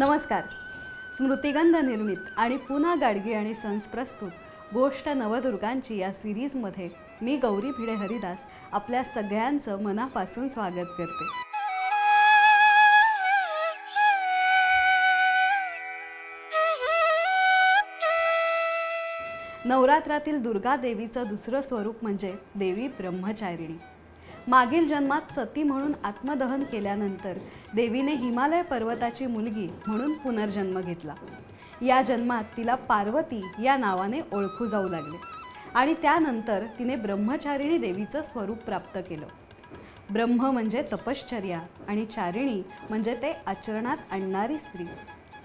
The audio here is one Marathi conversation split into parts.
नमस्कार. स्मृतिगंध निर्मित आणि पुन्हा गाडगे आणि सन्स प्रस्तुत गोष्ट नवदुर्गांची या सिरीजमध्ये मी गौरी भिडे हरिदास आपल्या सगळ्यांचं मनापासून स्वागत करते. नवरात्रातील दुर्गा देवीचं दुसरं स्वरूप म्हणजे देवी ब्रह्मचारिणी. मागील जन्मात सती म्हणून आत्मदहन केल्यानंतर देवीने हिमालय पर्वताची मुलगी म्हणून पुनर्जन्म घेतला. या जन्मात तिला पार्वती या नावाने ओळखू जाऊ लागले आणि त्यानंतर तिने ब्रह्मचारिणी देवीचं स्वरूप प्राप्त केलं. ब्रह्म म्हणजे तपश्चर्या आणि चारिणी म्हणजे ते आचरणात आणणारी स्त्री.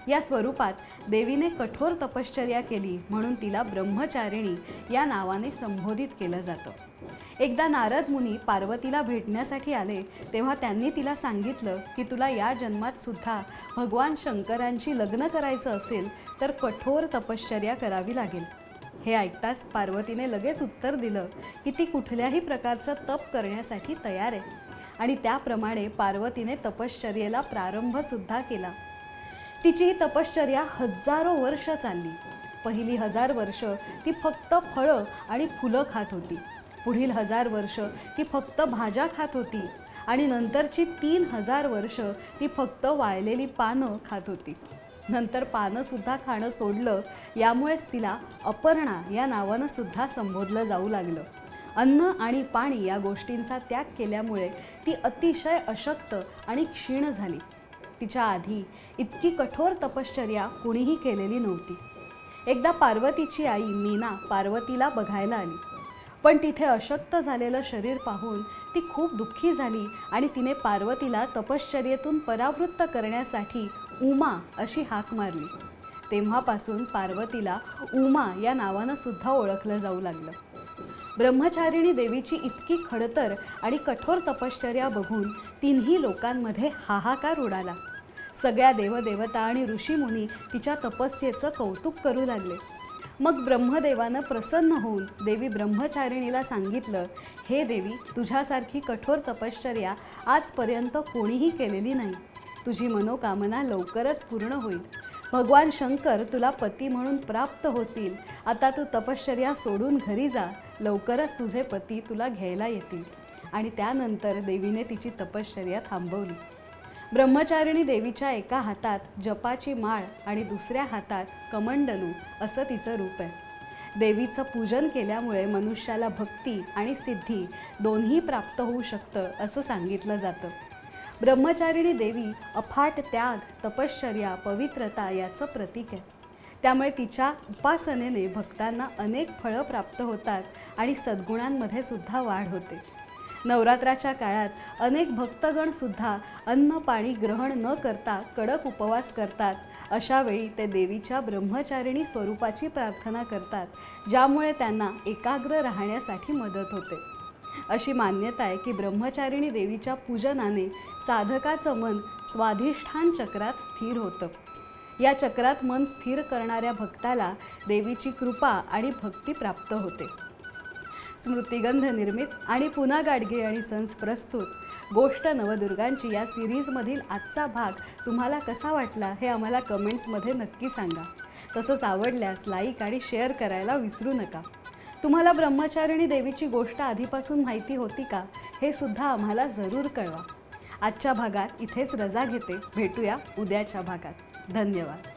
या स्वरूपात देवीने कठोर तपश्चर्या केली म्हणून तिला ब्रह्मचारिणी या नावाने संबोधित केलं जातं. एकदा नारद मुनी पार्वतीला भेटण्यासाठी आले तेव्हा त्यांनी तिला सांगितलं की तुला या जन्मात सुद्धा भगवान शंकरांशी लग्न करायचं असेल तर कठोर तपश्चर्या करावी लागेल. हे ऐकताच पार्वतीने लगेच उत्तर दिलं की ती कुठल्याही प्रकारचं तप करण्यासाठी तयार आहे. आणि त्याप्रमाणे पार्वतीने तपश्चर्येला प्रारंभसुद्धा केला. तिची ही तपश्चर्या हजारो वर्ष चालली. पहिली हजार वर्ष ती फक्त फळं आणि फुलं खात होती. पुढील हजार वर्ष ती फक्त भाज्या खात होती. आणि नंतरची तीन हजार वर्ष ती फक्त वाळलेली पानं खात होती. नंतर पानंसुद्धा खाणं सोडलं यामुळेच तिला अपर्णा या नावानं सुद्धा संबोधलं जाऊ लागलं. अन्न आणि पाणी या गोष्टींचा त्याग केल्यामुळे ती अतिशय अशक्त आणि क्षीण झाली. तिच्या आधी इतकी कठोर तपश्चर्या कुणीही केलेली नव्हती. एकदा पार्वतीची आई मीना पार्वतीला बघायला आली. पण तिथे अशक्त झालेलं शरीर पाहून ती खूप दुःखी झाली आणि तिने पार्वतीला तपश्चर्येतून परावृत्त करण्यासाठी उमा अशी हाक मारली. तेव्हापासून पार्वतीला उमा या नावानं सुद्धा ओळखलं जाऊ लागलं. ब्रह्मचारिणी देवीची इतकी खडतर आणि कठोर तपश्चर्या बघून तिन्ही लोकांमध्ये हाहाकार उडाला. सगळ्या देवदेवता आणि ऋषीमुनी तिच्या तपस्येचं कौतुक करू लागले. मग ब्रह्मदेवानं प्रसन्न होऊन देवी ब्रह्मचारिणीला सांगितलं हे देवी तुझ्यासारखी कठोर तपश्चर्या आजपर्यंत कोणीही केलेली नाही. तुझी मनोकामना लवकरच पूर्ण होईल. भगवान शंकर तुला पती म्हणून प्राप्त होतील. आता तू तपश्चर्या सोडून घरी जा. लवकरच तुझे पती तुला घ्यायला येतील. आणि त्यानंतर देवीने तिची तपश्चर्या थांबवली. ब्रह्मचारिणी देवीच्या एका हातात जपाची माळ आणि दुसऱ्या हातात कमंडलू असं तिचं रूप आहे. देवीचं पूजन केल्यामुळे मनुष्याला भक्ती आणि सिद्धी दोन्ही प्राप्त होऊ शकतं असं सांगितलं जातं. ब्रह्मचारिणी देवी अफाट त्याग तपश्चर्या पवित्रता याचं प्रतीक आहे. त्यामुळे तिच्या उपासनेने भक्तांना अनेक फळं प्राप्त होतात आणि सद्गुणांमध्ये सुद्धा वाढ होते. नवरात्राच्या काळात अनेक भक्तगण सुद्धा अन्न पाणी ग्रहण न करता कडक उपवास करतात. अशा वेळी ते देवीच्या ब्रह्मचारिणी स्वरूपाची प्रार्थना करतात ज्यामुळे त्यांना एकाग्र राहण्यासाठी मदत होते. अशी मान्यता आहे की ब्रह्मचारिणी देवीच्या पूजनाने साधकाचं मन स्वाधिष्ठान चक्रात स्थिर होतं. या चक्रात मन स्थिर करणाऱ्या भक्ताला देवीची कृपा आणि भक्ती प्राप्त होते. स्मृतिगंध निर्मित आणि पुन्हा गाडगे आणि सन्स प्रस्तुत. गोष्ट नवदुर्गांची या सिरीजमधील आजचा भाग तुम्हाला कसा वाटला हे आम्हाला कमेंट्समध्ये नक्की सांगा. तसंच आवडल्यास लाईक आणि शेअर करायला विसरू नका. तुम्हाला ब्रह्मचारिणी देवीची गोष्ट आधीपासून माहिती होती का? हे सुद्धा आम्हाला जरूर कळवा. आजच्या भागात इथेच रजा घेते. भेटूया उद्याच्या भागात. धन्यवाद.